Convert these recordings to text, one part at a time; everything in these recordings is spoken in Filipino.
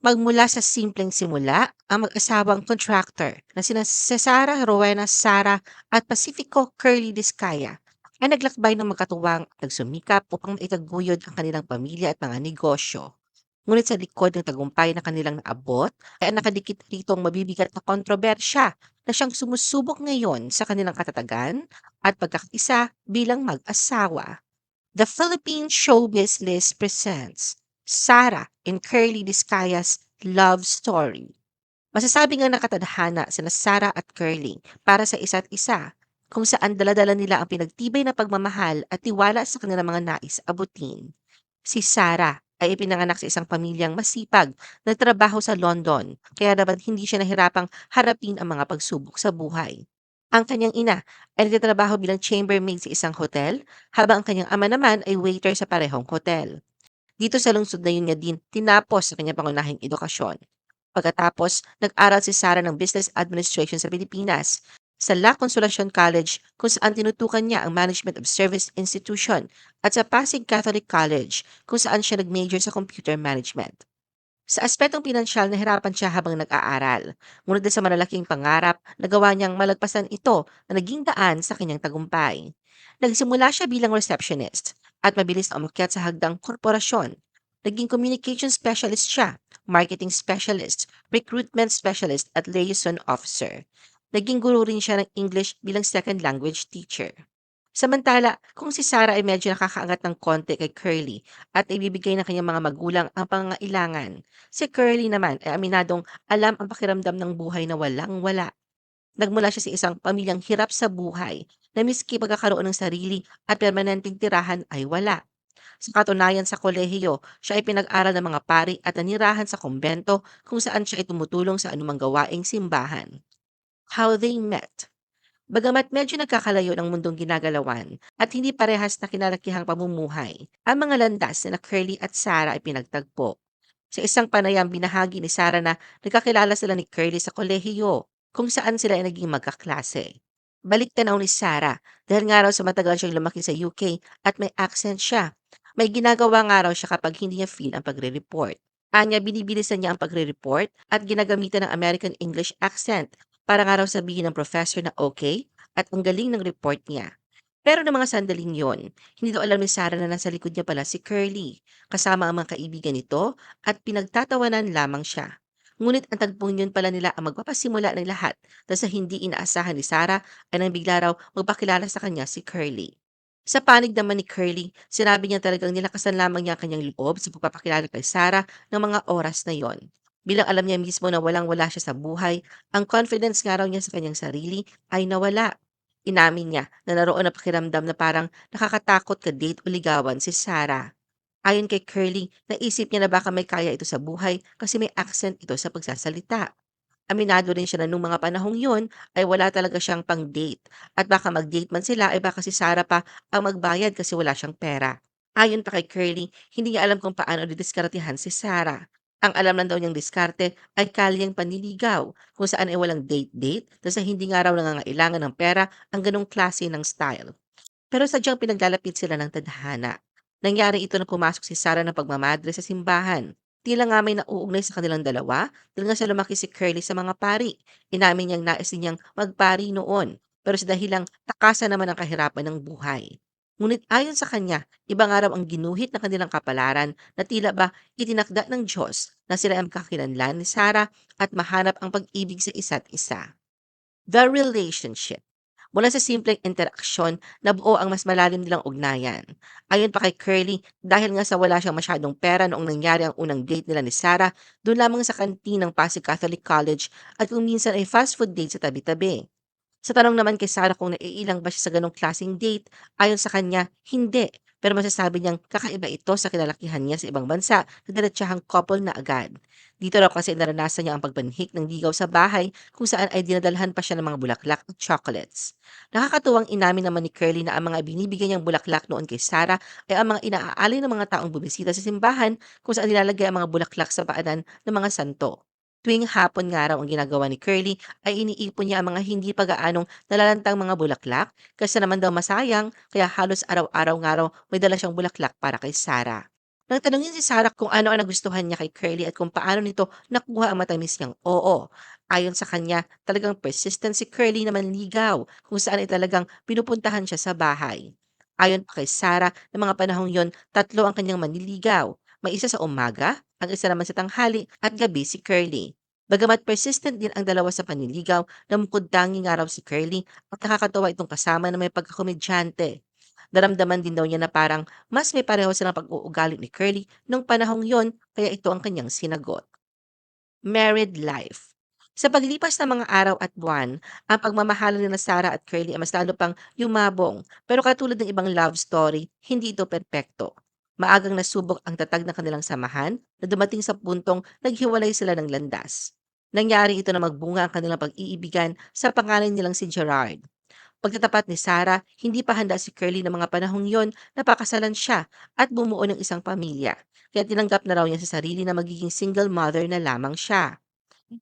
Magmula sa simpleng simula, ang mag-asawang contractor na sina Cesara Rowena Sara at Pacifico Curly Discaya ay naglakbay ng magkatuwang at nagsumikap upang maitaguyod ang kanilang pamilya at mga negosyo. Ngunit sa likod ng tagumpay na kanilang naabot, ay nakadikit rito ang mabibigat na kontrobersya na siyang sumusubok ngayon sa kanilang katatagan at pagkakaisa bilang mag-asawa. The Philippine Showbiz List presents Sarah and Curly Discaya's Love Story. Masasabi nga nakatadhana sina Sarah at Curly para sa isa't isa kung saan daladala nila ang pinagtibay na pagmamahal at tiwala sa kanilang mga nais abutin. Si Sarah ay ipinanganak sa isang pamilyang masipag na trabaho sa London kaya naman hindi siya nahirapang harapin ang mga pagsubok sa buhay. Ang kanyang ina ay nagtatrabaho bilang chambermaid sa isang hotel habang ang kanyang ama naman ay waiter sa parehong hotel. Dito sa lungsod na yun niya din tinapos sa kanyang pangunahing edukasyon. Pagkatapos, nag-aral si Sarah ng Business Administration sa Pilipinas sa La Consolacion College kung saan tinutukan niya ang Management of Service Institution at sa Pasig Catholic College kung saan siya nag-major sa Computer Management. Sa aspetong pinansyal, nahirapan siya habang nag-aaral. Ngunit sa malalaking pangarap, nagawa niyang malagpasan ito na naging daan sa kanyang tagumpay. Nagsimula siya bilang receptionist at mabilis na umakyat sa hagdang korporasyon. Naging communication specialist siya, marketing specialist, recruitment specialist at liaison officer. Naging guro rin siya ng English bilang second language teacher. Samantala, kung si Sarah ay medyo nakakaangat ng konti kay Curly at ibibigay ng kanyang mga magulang ang pangangailangan, si Curly naman ay aminadong alam ang pakiramdam ng buhay na walang-wala. Nagmula siya sa isang pamilyang hirap sa buhay na miski pagkakaroon ng sarili at permanenteng tirahan ay wala. Sa katunayan sa kolehiyo, siya ay pinag-aral ng mga pari at nanirahan sa kumbento kung saan siya ay tumutulong sa anumang gawaing simbahan. How They Met. Bagamat medyo nagkakalayo ng mundong ginagalawan at hindi parehas na kinalakihang pamumuhay, ang mga landas na Curly at Sarah ay pinagtagpo. Sa isang panayam binahagi ni Sarah na nagkakilala sila ni Curly sa kolehiyo kung saan sila ay naging magkaklase. Balik tanaw ni Sarah dahil nga raw sa matagal siyang lumaki sa UK at may accent siya. May ginagawa nga raw siya kapag hindi niya feel ang pagre-report. Anya, binibilisan niya ang pagre-report at ginagamitan ng American English accent para nga raw sabihin ng professor na okay at ang galing ng report niya. Pero ng mga sandaling yon, hindi daw alam ni Sarah na nasa likod niya pala si Curly, kasama ang mga kaibigan nito at pinagtatawanan lamang siya. Ngunit ang tagpong yun pala nila ang magpapasimula ng lahat dahil sa hindi inaasahan ni Sarah ay nang bigla raw magpakilala sa kanya si Curly. Sa panig naman ni Curly, sinabi niya talagang nilakasan lamang niya ang kanyang loob sa pagpapakilala kay Sarah ng mga oras na yon. Bilang alam niya mismo na walang-wala siya sa buhay, ang confidence nga raw niya sa kanyang sarili ay nawala. Inamin niya na naroon na pakiramdam na parang nakakatakot ka-date o ligawan si Sarah. Ayon kay Curly, naisip niya na baka may kaya ito sa buhay kasi may accent ito sa pagsasalita. Aminado rin siya na nung mga panahong yun ay wala talaga siyang pang-date at baka mag-date man sila ay baka si Sarah pa ang magbayad kasi wala siyang pera. Ayon pa kay Curly, hindi niya alam kung paano didiskartehan si Sarah. Ang alam lang daw niyang diskarte ay kalyang panliligaw kung saan ay walang date-date sa hindi nga raw nangangailangan ng pera ang ganong klase ng style. Pero sadyang pinaglalapit sila ng tadhana. Nangyari ito na pumasok si Sarah ng pagmamadre sa simbahan. Tila nga may nauugnay sa kanilang dalawa dahil nga sa lumaki si Curly sa mga pari. Inamin niyang nais niyang magpari noon pero sa dahilang takasan naman ang kahirapan ng buhay. Ngunit ayon sa kanya, iba nga ang ginuhit ng kanilang kapalaran na tila ba itinakda ng Diyos na sila ang kakilanlan ni Sarah at mahanap ang pag-ibig sa isa't isa. The relationship. Mula sa simpleng interaksyon, nabuo ang mas malalim nilang ugnayan. Ayon pa kay Curly, dahil nga sa wala siyang masyadong pera noong nangyari ang unang date nila ni Sarah, doon lamang sa kantin ng Pasig Catholic College at kung minsan ay fast food date sa tabi-tabi. Sa tanong naman kay Sarah kung naiilang ba siya sa ganong klaseng date, ayon sa kanya, hindi. Pero masasabi niyang kakaiba ito sa kinalakihan niya sa ibang bansa na diretsahang couple na agad. Dito raw kasi naranasan niya ang pagbanhik ng ligaw sa bahay kung saan ay dinadalhan pa siya ng mga bulaklak at chocolates. Nakakatuwang inamin naman ni Curly na ang mga binibigyan niyang bulaklak noon kay Sarah ay ang mga inaaalay ng mga taong bumisita sa simbahan kung saan nilalagay ang mga bulaklak sa paanan ng mga santo. Tuwing hapon nga raw ang ginagawa ni Curly ay iniipon niya ang mga hindi pa gaanong nalalantang mga bulaklak kasi naman daw masayang kaya halos araw-araw nga raw may dala siyang bulaklak para kay Sarah. Nang tanungin si Sarah kung ano ang nagustuhan niya kay Curly at kung paano nito nakuha ang matamis niyang oo. Ayon sa kanya, talagang persistent si Curly na manligaw kung saan ay talagang pinupuntahan siya sa bahay. Ayon pa kay Sarah, ng mga panahong yon, tatlo ang kanyang manliligaw. May isa sa umaga, ang isa naman sa tanghali at gabi si Curly. Bagamat persistent din ang dalawa sa panliligaw, namukod tanging araw si Curly at nakakatawa itong kasama na may pagkakomedyante. Naramdaman din daw niya na parang mas may pareho silang pag-uugali ni Curly nung panahong yon kaya ito ang kanyang sinagot. Married life. Sa paglipas ng mga araw at buwan, ang pagmamahalan nila Sarah at Curly ay mas lalo pang yumabong. Pero katulad ng ibang love story, hindi ito perpekto. Maagang nasubok ang tatag ng kanilang samahan na dumating sa puntong naghiwalay sila ng landas. Nangyari ito na magbunga ang kanilang pag-iibigan sa pangalan nilang si Gerard. Pagtatapat ni Sarah, hindi pa handa si Curly ng mga panahong yon na pakasalan siya at bumuo ng isang pamilya. Kaya tinanggap na raw niya sa sarili na magiging single mother na lamang siya.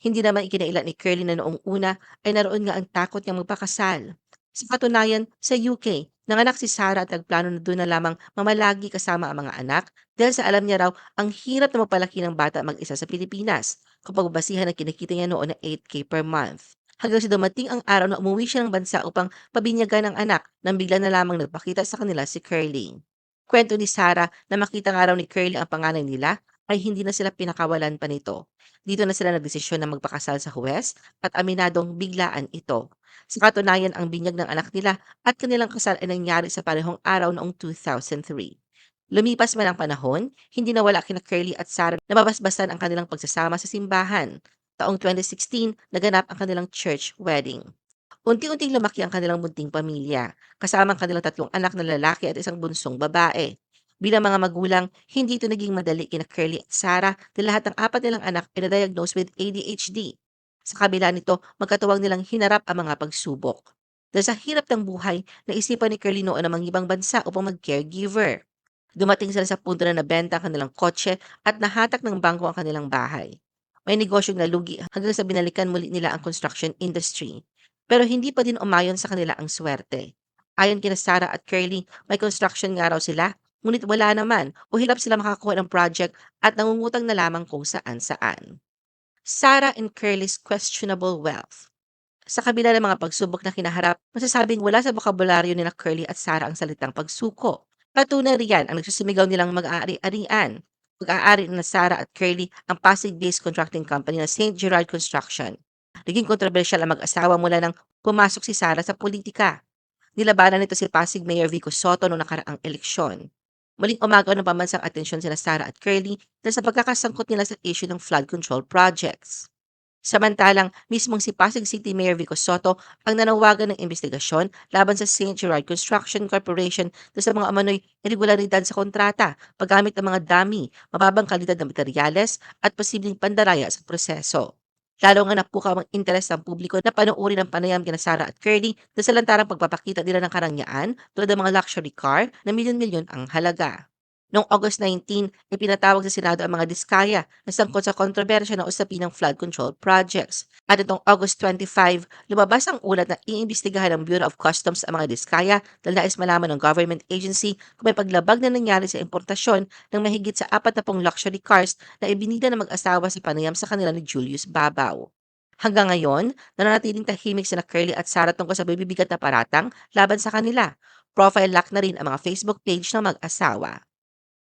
Hindi naman ikinailan ni Curly na noong una ay naroon nga ang takot niyang magpakasal. Sa katunayan, sa UK, nanganak si Sarah at nagplano na doon na lamang mamalagi kasama ang mga anak dahil sa alam niya raw ang hirap na magpalaki ng bata mag-isa sa Pilipinas kapag basihan ang kinikita niya noon na 8K per month. Hanggang sa dumating ang araw na umuwi siya ng bansa upang pabinyagan ang anak nang bigla na lamang nagpakita sa kanila si Curly. Kwento ni Sarah na makita nga raw ni Curly ang panganay nila ay hindi na sila pinakawalan pa nito. Dito na sila nagdesisyon na magpakasal sa huwes at aminadong biglaan ito. Sa katunayan, ang binyag ng anak nila at kanilang kasal ay nangyari sa parehong araw noong 2003. Lumipas man ang panahon, hindi nawala kina Curly at Sarah na mabasbasan ang kanilang pagsasama sa simbahan. Taong 2016, naganap ang kanilang church wedding. Unti-unting lumaki ang kanilang munting pamilya, kasama ang kanilang tatlong anak na lalaki at isang bunsong babae. Bilang mga magulang, hindi ito naging madali kina Curly at Sarah dahil lahat ng apat nilang anak ay na-diagnose with ADHD. Sa kabila nito, magkatuwang nilang hinarap ang mga pagsubok. Dahil sa hirap ng buhay, naisipan ni Curly noon na mangibang bansa upang mag-caregiver. Dumating sila sa punto na nabenta ang kanilang kotse at nahatak ng bangko ang kanilang bahay. May negosyong nalugi hanggang sa binalikan muli nila ang construction industry. Pero hindi pa din umayon sa kanila ang swerte. Ayon kina Sarah at Curly, may construction nga raw sila Ngunit wala naman o hirap sila makakuha ng project at nangungutang na lamang kung saan-saan. Sarah and Curly's questionable wealth. Sa kabila ng mga pagsubok na kinaharap, masasabing wala sa bokabularyo ni na Curly at Sarah ang salitang pagsuko. Patunay riyan ang nagsusumigaw nilang mag-aari-arian. Mag-aari na Sarah at Curly ang Pasig-based contracting company na St. Gerard Construction. Naging kontrobersyal ang mag-asawa mula nang pumasok si Sarah sa politika. Nilabanan nito si Pasig Mayor Vico Soto noong nakaraang eleksyon. Muling umagaw ng pambansang atensyon sina Sarah at Curly dahil sa pagkakasangkot nila sa issue ng flood control projects. Samantalang, mismong si Pasig City Mayor Vico Soto ang nanawagan ng investigasyon laban sa St. Gerard Construction Corporation dahil sa mga amanoy irregularidad sa kontrata, paggamit ng mga dami, mababang kalidad ng materyales at posibleng pandaraya sa proseso. Lalo nga napukaw ang interes ng publiko na panoorin ang panayam kina Sarah at Curly dahil sa lantarang pagpapakita nila ng karangyaan tulad ng mga luxury car na milyon-milyon ang halaga. Noong August 19, ipinatawag sa Senado ang mga diskaya na sangkot sa kontrobersya ng usapin ng flood control projects. At itong August 25, lumabas ang ulat na iimbestigahan ng Bureau of Customs ang mga diskaya dahil nais malaman ng government agency kung may paglabag na nangyari sa importasyon ng mahigit sa 40 luxury cars na ibinida ng mag-asawa sa panayam sa kanila ni Julius Babaw. Hanggang ngayon, nananatiling tahimik sina Curly at Sarah tungkol sa bibibigat na paratang laban sa kanila. Profile lock na rin ang mga Facebook page ng mag-asawa.